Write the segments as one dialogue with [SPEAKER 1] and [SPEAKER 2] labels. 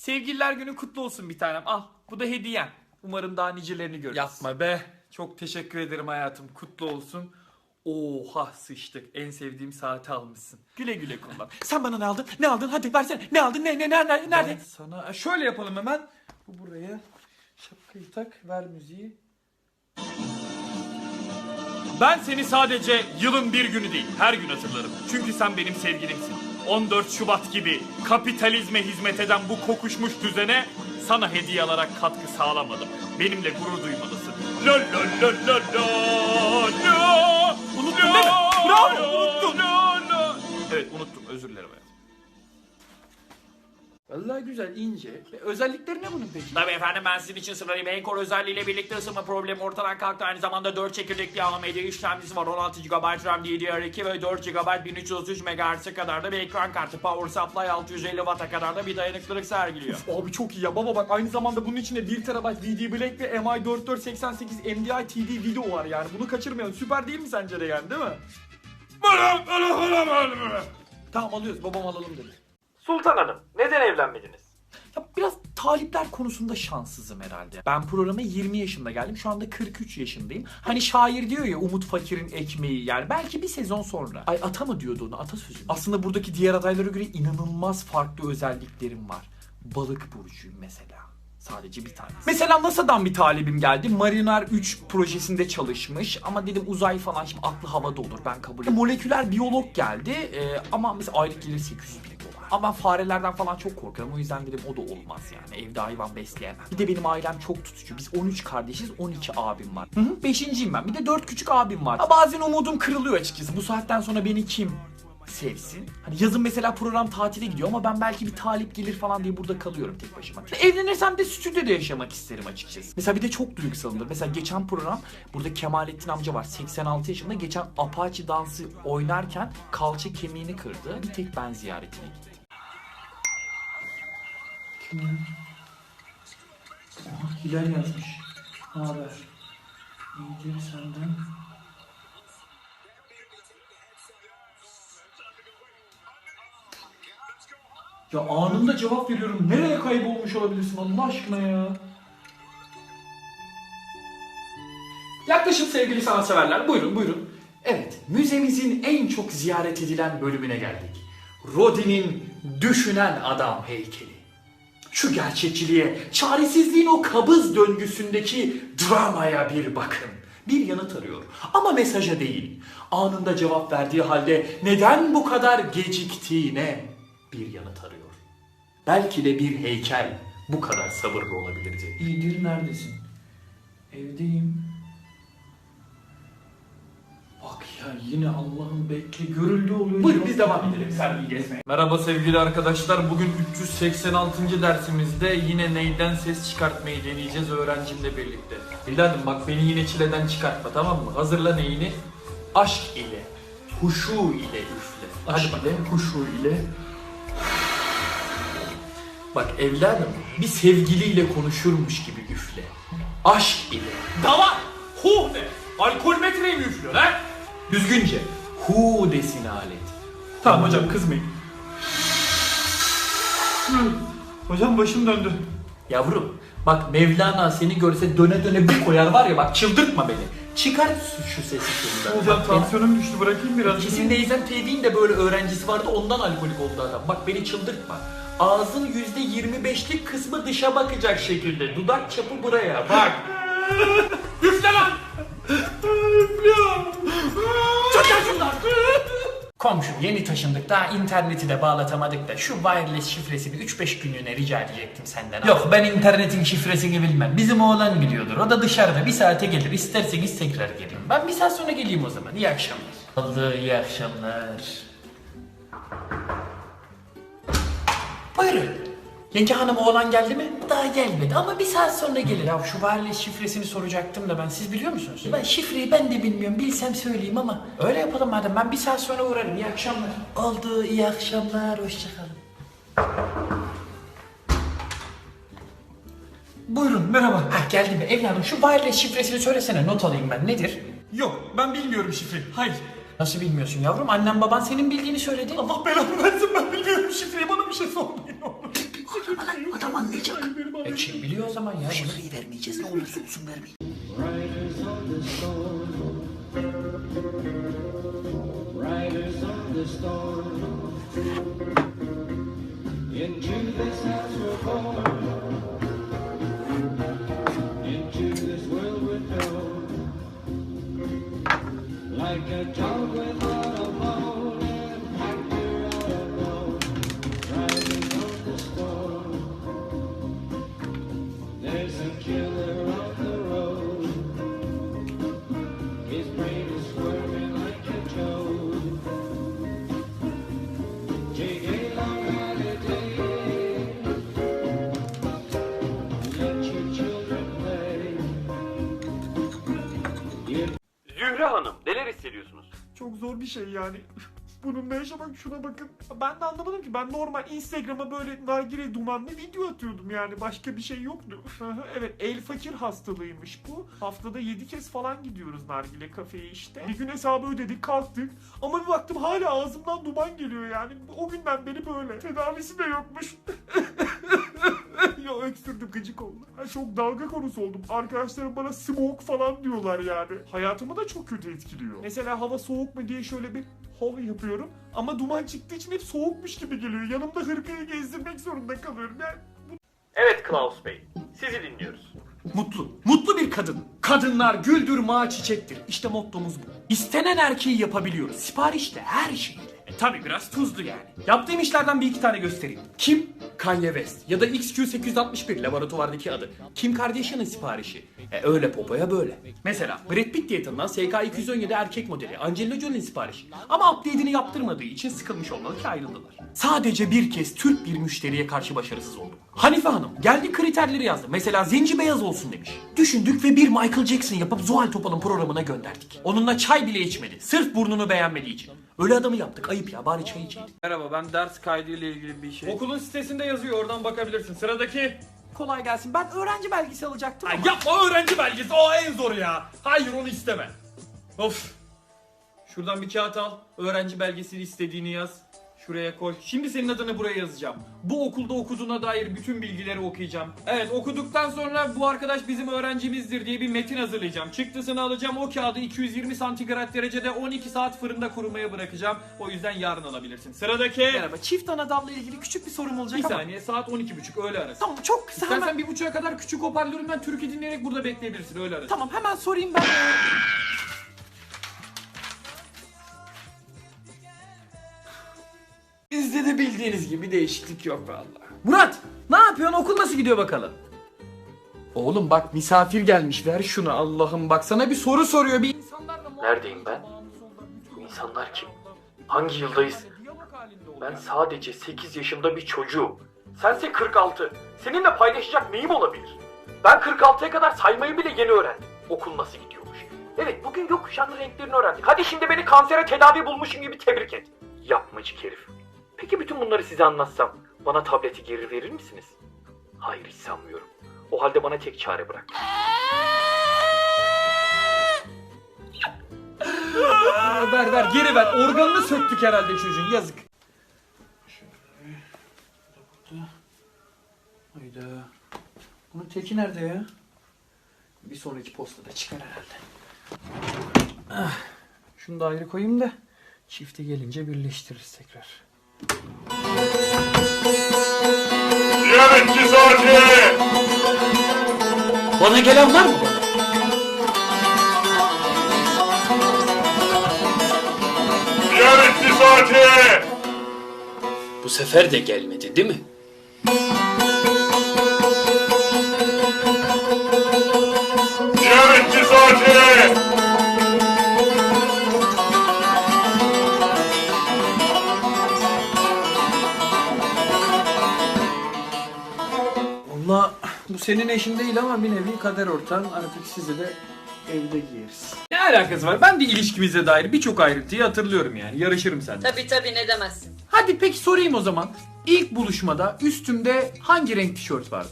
[SPEAKER 1] Sevgililer günü kutlu olsun bir tanem. Al bu da hediyen. Umarım daha nicelerini görürüz. Yapma be. Çok teşekkür ederim hayatım. Kutlu olsun. Oha sıçtık. En sevdiğim saati almışsın. Güle güle kullan.
[SPEAKER 2] Sen bana ne aldın? Ne aldın? Hadi versene. Ne aldın? Ne ne ne nerede?
[SPEAKER 1] Ben sana şöyle yapalım hemen. Bu buraya. Şapkayı tak. Ver müziği. Ben seni sadece yılın bir günü değil, her gün hatırlarım. Çünkü sen benim sevgilimsin. 14 Şubat gibi kapitalizme hizmet eden bu kokuşmuş düzene sana hediye alarak katkı sağlamadım. Benimle gurur duymalısın. Lo lo lo lo lo lo.
[SPEAKER 2] Unuttun değil mi? Bravo, unuttun.
[SPEAKER 1] Evet unuttum özür dilerim. Vallahi güzel ince. E, Özellikleri ne bunun peki?
[SPEAKER 2] Tabii efendim ben sizin için sırayım. Encore özelliğiyle birlikte ısınma problemi ortadan kalktı. Aynı zamanda 4 çekirdekli AMD işlemcisi var. 16 GB RAM DDR2 ve 4 GB 1333 MHz'e kadar da bir ekran kartı. Power supply 650 Watt'a kadar da bir dayanıklılık sergiliyor.
[SPEAKER 1] Abi çok iyi ya baba bak aynı zamanda bunun içinde 1 TB VD Black ve MI4488 MDI TD video var yani bunu kaçırmayalım süper değil mi sence de yani değil mi? Tamam alıyoruz babam alalım dedi.
[SPEAKER 2] Sultan Hanım neden evlenmediniz?
[SPEAKER 1] Ya biraz talipler konusunda şanssızım herhalde. Ben programa 20 yaşında geldim. Şu anda 43 yaşındayım. Hani şair diyor ya Umut Fakir'in ekmeği yani. Belki bir sezon sonra. Ay ata mı diyordu onu atasözü? Aslında buradaki diğer adaylara göre inanılmaz farklı özelliklerim var. Balık burcuyum mesela. Sadece bir tane. Mesela NASA'dan bir talibim geldi. Marinar 3 projesinde çalışmış. Ama dedim uzay falan şimdi aklı havada olur ben kabul ederim. Moleküler biyolog geldi. Ee, ama mesela aylık gelir 800 bin dolar. Ama ben farelerden falan çok korkarım. O yüzden dedim o da olmaz yani. Evde hayvan besleyemem. Bir de benim ailem çok tutucu. Biz 13 kardeşiz. 12 abim var. Hı hı. Beşinciyim ben. Bir de 4 küçük abim var. Ha, bazen umudum kırılıyor açıkçası. Bu saatten sonra beni kim sevsin. Hani yazın mesela program tatile gidiyor ama ben belki bir talip gelir falan diye burada kalıyorum tek başıma. Evlenirsem de stüdyoda yaşamak isterim açıkçası. Mesela bir de çok duygusalımdır. Mesela geçen program burada Kemalettin amca var 86 yaşında geçen Apache dansı oynarken kalça kemiğini kırdı. Bir tek ben ziyaretine gittim. Kim ya? Aha, Hilal yazmış. Haber? İyidir senden. Ya anında cevap veriyorum. Nereye kaybolmuş olabilirsin Allah aşkına ya? Yaklaşın sevgili sanatseverler. Buyurun buyurun. Evet, müzemizin en çok ziyaret edilen bölümüne geldik. Rodin'in Düşünen Adam heykeli. Şu gerçekçiliğe, çaresizliğin o kabız döngüsündeki dramaya bir bakın. Bir yanıt arıyor ama mesaja değil. Anında cevap verdiği halde neden bu kadar geciktiğine bir yanıt arıyor. Belki de bir heykel bu kadar sabırlı olabilirdi. İyidir neredesin? Evdeyim. Bak ya yine Allah'ın bekle görüldü oluyor. Buyurun biz devam edelim sergiyi gezmeye. Merhaba sevgili arkadaşlar. Bugün 386. dersimizde yine neyden ses çıkartmayı deneyeceğiz öğrencimle birlikte. Bildadım bak beni yine çileden çıkartma tamam mı? Hazırla neyini? Aşk ile, huşu ile üfle. Aşk ile, huşu ile. Bak evladım bir sevgiliyle konuşurmuş gibi üfle. Aşk ile. Dava! Hu de! Alkol metreyi mi üflüyor lan? Düzgünce. Hu desin alet. Tamam hocam kızmayın. Hocam başım döndü. Yavrum bak Mevlana seni görse döne döne bir koyar var ya bak çıldırtma beni. Çıkart şu, şu sesi şundan.
[SPEAKER 3] Hocam tansiyonum düştü bırakayım biraz.
[SPEAKER 1] Kesin Neyzen Tevfik'in de böyle öğrencisi vardı ondan alkolik oldu adam. Bak beni çıldırtma. Ağzın yüzde 25'lik kısmı dışa bakacak şekilde. Dudak çapı buraya bak. Üfle lan! Çık lan şundan! Komşum yeni taşındık daha interneti de bağlatamadık da şu wireless şifresini 3-5 günlüğüne rica edecektim senden. Yok ben internetin şifresini bilmem. Bizim oğlan biliyordur. O da dışarıda bir saate gelir. İsterseniz tekrar gelin. Ben bir saat sonra geleyim o zaman. İyi akşamlar. Oldu iyi akşamlar. Buyurun. Yenge hanım oğlan geldi mi? Daha gelmedi ama bir saat sonra gelir. Ya şu wireless şifresini soracaktım da ben siz biliyor musunuz? Ben şifreyi ben de bilmiyorum. Bilsem söyleyeyim ama. Öyle yapalım madem. Ben bir saat sonra uğrarım. İyi akşamlar. Oldu. iyi akşamlar. Hoşçakalın.
[SPEAKER 3] Buyurun merhaba.
[SPEAKER 1] Ha geldi mi? Evladım şu wireless şifresini söylesene. Not alayım ben. Nedir?
[SPEAKER 3] Yok ben bilmiyorum şifreyi. Hayır.
[SPEAKER 1] Nasıl bilmiyorsun yavrum? Annem baban senin bildiğini söyledi.
[SPEAKER 3] Allah belanı versin ben bilmiyorum şifreyi bana bir şey sormayın.
[SPEAKER 1] Adam anlayacak. E kim biliyor o zaman ya? Şifreyi vermeyeceğiz ne olursa olsun vermeyin.
[SPEAKER 4] Riders on the storm.
[SPEAKER 3] Bir şey yani. Bununla yaşamak şuna bakın. Ben de anlamadım ki ben normal Instagram'a böyle nargile dumanlı video atıyordum yani başka bir şey yoktu. evet el fakir hastalığıymış bu. Haftada 7 kez falan gidiyoruz nargile kafeye işte. Bir gün hesabı ödedik kalktık ama bir baktım hala ağzımdan duman geliyor yani. O günden beri böyle. Tedavisi de yokmuş. ya öksürdüm gıcık oldu. Ha, çok dalga konusu oldum. Arkadaşlarım bana smoke falan diyorlar yani. Hayatımı da çok kötü etkiliyor. Mesela hava soğuk mu diye şöyle bir hava yapıyorum. Ama duman çıktığı için hep soğukmuş gibi geliyor. Yanımda hırkayı gezdirmek zorunda kalıyorum. Yani
[SPEAKER 5] Evet Klaus Bey, sizi dinliyoruz.
[SPEAKER 1] Mutlu. Mutlu bir kadın. Kadınlar güldür mağa çiçektir. İşte mottomuz bu. İstenen erkeği yapabiliyoruz. Siparişte her şeyiyle. E tabi biraz tuzlu yani. Yaptığım işlerden bir iki tane göstereyim. Kim? Kanye West. Ya da XQ861 laboratuvardaki adı. Kim Kardashian'ın siparişi. E öyle popoya böyle. Mesela Brad Pitt diye tanınan SK217 erkek modeli Angelina Jolie'nin siparişi. Ama update'ini yaptırmadığı için sıkılmış olmalı ki ayrıldılar. Sadece bir kez Türk bir müşteriye karşı başarısız oldum. Hanife Hanım geldi kriterleri yazdı. Mesela zenci beyaz olsun demiş. Düşündük ve bir Michael Jackson yapıp Zuhal Topal'ın programına gönderdik. Onunla çay bile içmedi. Sırf burnunu beğenmediği için. Öyle adamı yaptık. Ayıp ya bari çay içeydik.
[SPEAKER 3] Merhaba ben ders kaydı ile ilgili bir şey. Okulun sitesinde yazıyor oradan bakabilirsin. Sıradaki.
[SPEAKER 1] Kolay gelsin. Ben öğrenci belgesi alacaktım
[SPEAKER 3] Ay
[SPEAKER 1] ama.
[SPEAKER 3] yapma öğrenci belgesi o en zoru ya. Hayır onu isteme. Of. Şuradan bir kağıt al. Öğrenci belgesini istediğini yaz. Şuraya koy. Şimdi senin adını buraya yazacağım. Bu okulda okuduğuna dair bütün bilgileri okuyacağım. Evet okuduktan sonra bu arkadaş bizim öğrencimizdir diye bir metin hazırlayacağım. Çıktısını alacağım. O kağıdı 220 santigrat derecede 12 saat fırında kurumaya bırakacağım. O yüzden yarın alabilirsin. Sıradaki.
[SPEAKER 1] Merhaba. Çift anadamla ilgili küçük bir sorum olacak
[SPEAKER 3] Bir
[SPEAKER 1] ama.
[SPEAKER 3] saniye saat 12.30 öğle arası.
[SPEAKER 1] Tamam çok kısa hemen.
[SPEAKER 3] İstersen bir buçuğa kadar küçük hoparlörümden türkü dinleyerek burada bekleyebilirsin öyle arası.
[SPEAKER 1] Tamam hemen sorayım ben. Bizde de bildiğiniz gibi değişiklik yok vallahi. Murat ne yapıyorsun okul nasıl gidiyor bakalım? Oğlum bak misafir gelmiş ver şunu Allah'ım bak sana bir soru soruyor bir
[SPEAKER 5] Neredeyim ben? Bu insanlar kim? Hangi yıldayız? Ben sadece 8 yaşında bir çocuğum. Sense 46. Seninle paylaşacak neyim olabilir? Ben 46'ya kadar saymayı bile yeni öğrendim. Okul nasıl gidiyormuş? Evet bugün gökkuşağının renklerini öğrendik. Hadi şimdi beni kansere tedavi bulmuşum gibi tebrik et. Yapmacık herif. Peki bütün bunları size anlatsam bana tableti geri verir misiniz? Hayır hiç sanmıyorum. O halde bana tek çare bırak.
[SPEAKER 1] Ver ver geri ver organını söktük herhalde çocuğun yazık. Hayda. Bunun teki nerede ya? Bir sonraki postada çıkar herhalde. Ah, şunu da ayrı koyayım da çifte gelince birleştiririz tekrar.
[SPEAKER 6] Ziyaretçi saati!
[SPEAKER 1] Bana gelen var mı?
[SPEAKER 6] Ziyaretçi saati!
[SPEAKER 1] Bu sefer de gelmedi değil mi?
[SPEAKER 6] Ziyaretçi saati!
[SPEAKER 1] Senin eşin değil ama bir nevi kader ortağın artık sizi de evde giyeriz.
[SPEAKER 3] Ne alakası var? Ben de ilişkimize dair birçok ayrıntıyı hatırlıyorum yani. Yarışırım seninle.
[SPEAKER 7] Tabi tabi ne demezsin.
[SPEAKER 1] Hadi peki sorayım o zaman. İlk buluşmada üstümde hangi renk tişört vardı?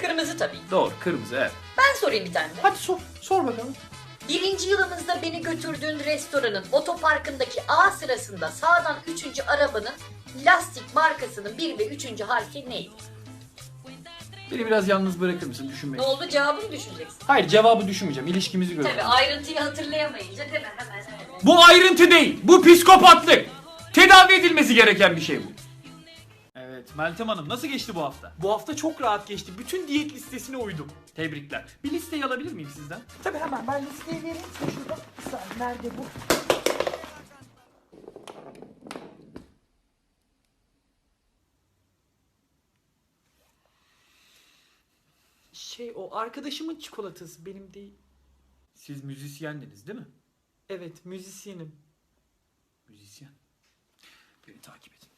[SPEAKER 7] Kırmızı tabii.
[SPEAKER 3] Doğru kırmızı evet.
[SPEAKER 7] Ben sorayım bir tane de.
[SPEAKER 1] Hadi sor, sor bakalım.
[SPEAKER 7] Birinci yılımızda beni götürdüğün restoranın otoparkındaki A sırasında sağdan üçüncü arabanın lastik markasının bir ve üçüncü harfi neydi?
[SPEAKER 3] Beni biraz yalnız bırakır mısın düşünmek?
[SPEAKER 7] Ne oldu cevabını düşüneceksin.
[SPEAKER 3] Hayır cevabı düşünmeyeceğim. İlişkimizi
[SPEAKER 7] Tabii
[SPEAKER 3] göreceğim.
[SPEAKER 7] ayrıntıyı hatırlayamayınca değil mi? Hemen hemen.
[SPEAKER 3] Bu ayrıntı değil. Bu psikopatlık. Tedavi edilmesi gereken bir şey bu.
[SPEAKER 1] Evet Meltem Hanım nasıl geçti bu hafta? Bu hafta çok rahat geçti. Bütün diyet listesine uydum. Tebrikler. Bir listeyi alabilir miyim sizden?
[SPEAKER 3] Tabii hemen ben listeyi vereyim size şuradan. Bir saniye, nerede bu?
[SPEAKER 1] Şey o arkadaşımın çikolatası benim değil.
[SPEAKER 3] Siz müzisyendiniz değil mi?
[SPEAKER 1] Evet müzisyenim.
[SPEAKER 3] Müzisyen. Beni takip edin.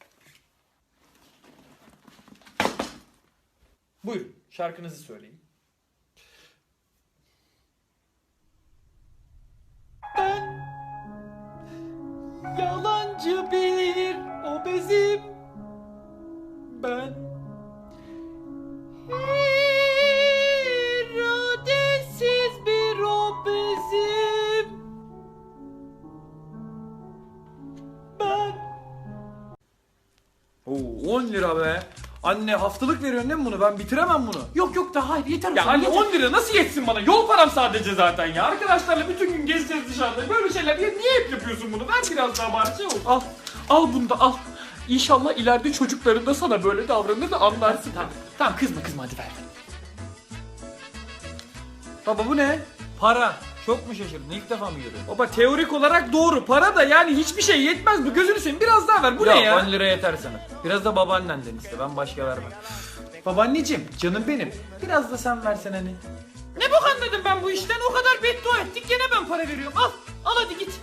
[SPEAKER 3] Buyurun şarkınızı söyleyin.
[SPEAKER 1] Yalancı bir obezim ben
[SPEAKER 3] Oo 10 lira be. Anne haftalık veriyorsun değil mi bunu? Ben bitiremem bunu.
[SPEAKER 1] Yok yok daha hayır yeter
[SPEAKER 3] Ya anne
[SPEAKER 1] yeter.
[SPEAKER 3] 10 lira nasıl yetsin bana? Yol param sadece zaten ya. Arkadaşlarla bütün gün gezeceğiz dışarıda. Böyle şeyler niye, niye hep yapıyorsun bunu? Ver biraz daha bari şey olsun.
[SPEAKER 1] Al al bunu da al İnşallah ileride çocukların da sana böyle davranır da anlarsın
[SPEAKER 3] Tamam, tamam kızma kızma hadi ver. Baba bu ne?
[SPEAKER 1] Para çok mu şaşırdın ilk defa mı görüyorsun?
[SPEAKER 3] Baba teorik olarak doğru. Para da yani hiçbir şey yetmez. Bu gözünü seveyim biraz daha ver. Bu ne ya?
[SPEAKER 1] 10 lira yeter sana. Biraz da babaannenden iste ben başka vermem.
[SPEAKER 3] Babaanneciğim canım benim. Biraz da sen versen hani.
[SPEAKER 1] Ne bok anladım ben bu işten o kadar beddua ettik gene ben para veriyorum al al hadi git.